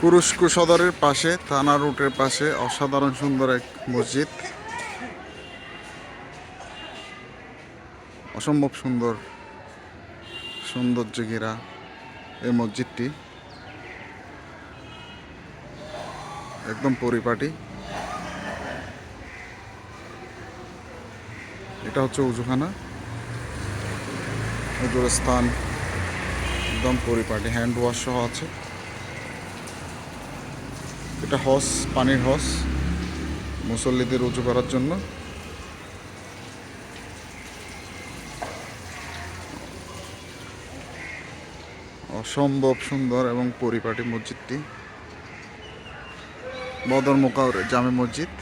কুরুস্কু সদরের পাশে, থানা রুটের পাশে অসাধারণ সুন্দর এক মসজিদ। অসম্ভব সুন্দর সৌন্দর্য ঘেরা এই মসজিদটি। একদম পরিপাটি। এটা হচ্ছে উজুখানা। উজুর স্থান একদম পরিপাটি। হ্যান্ড ওয়াশ সহ আছে। এটা হস, পানির হস, মুসল্লিদের উঁচু করার জন্য। অসম্ভব সুন্দর এবং পরিপাটি মসজিদটি। বদর মোকাউরে জামে মসজিদ।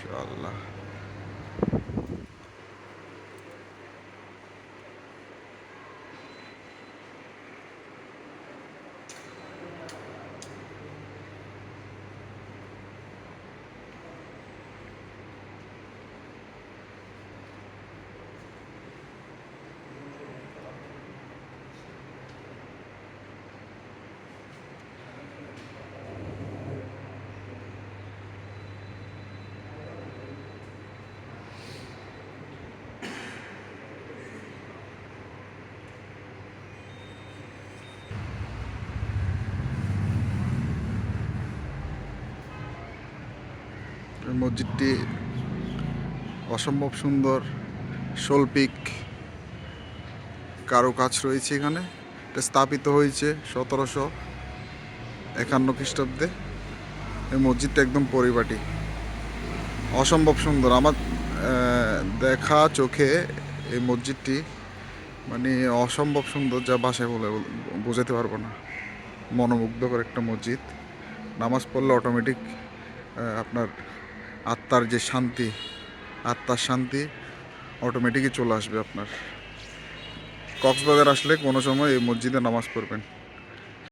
真主啊 মসজিদটি অসম্ভব সুন্দর, শৈল্পিক কারুকাজ রয়েছে এখানে। এটা স্থাপিত হয়েছে সতেরোশো একান্ন খ্রিস্টাব্দে। এই মসজিদটা একদম পরিপাটি। অসম্ভব সুন্দর। আমার দেখা চোখে এই মসজিদটি মানে অসম্ভব সুন্দর যা বাসায় বলে, বোঝাতে পারব না। মনোমুগ্ধকর একটা মসজিদ। নামাজ পড়লে অটোমেটিক আপনার আত্মার যে শান্তি, আত্মার শান্তি অটোমেটিকই চলে আসবে আপনার। কক্সবাজার আসলে কোনো সময় এই মসজিদে নামাজ পড়বেন।